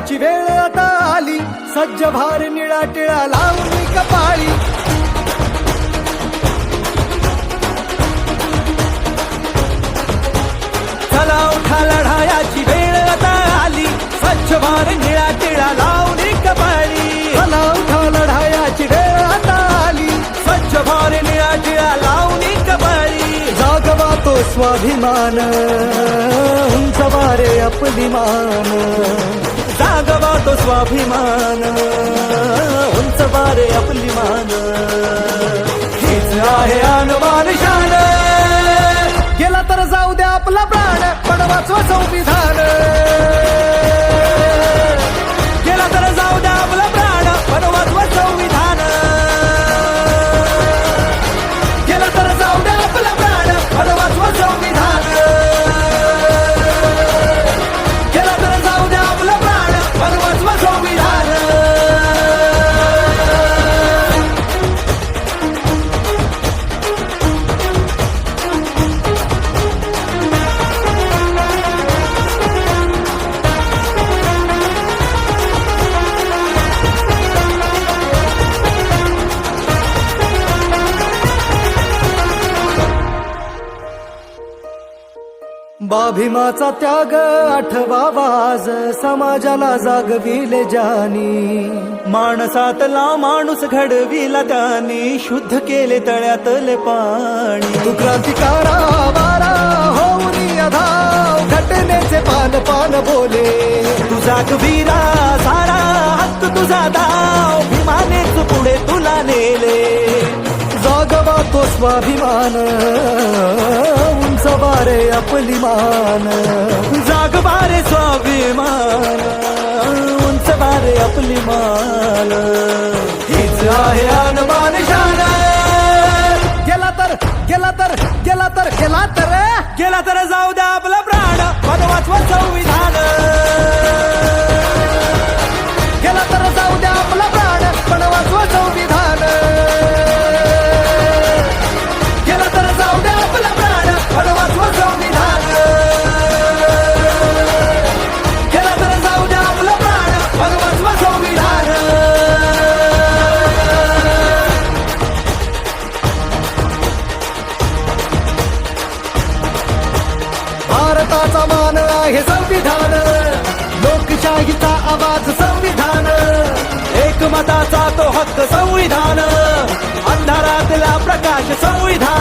उठा वेळ आता आली. सज्ज भार निळा टिळा लावून कपाळी. चला उठा लढायाची वेळ आता आली. स्वच्छ भार निळा टिळा लावून कपाळी. चला उठा लढायाची वेळ आता आली. स्वच्छ भार निळा टिळा लावून कपाळी. जागवा तो स्वाभिमान. उंच आपली मान जागवा तो स्वाभिमान. उंच बारे आपली मान. हीच आहे अनुमान बाभिमाचा त्याग आठवा आज समाजाला जागविले जानी. माणसातला माणूस घडविला त्यानी शुद्ध केले तळ्यातले पाणी. तू क्रांतिकारा वारा होऊन अधाव घटनेचे पान पान बोले. तुझा वीरा सारा हक्क तुझा दाव भीमानेच पुढे तुला नेले. तो स्वाभिमान उंच बारे आपली मान. जाग बारे स्वाभिमान उंच बारे आपली मान. हीच आहे अनमान शान. गेला तर गेला तर गेला तर गेला तर गेला तर जाऊ द्या आपला. हे संविधान. लोकशाहीचा आवाज संविधान. एकमताचा तो हक्क संविधान. अंधारातला प्रकाश संविधान.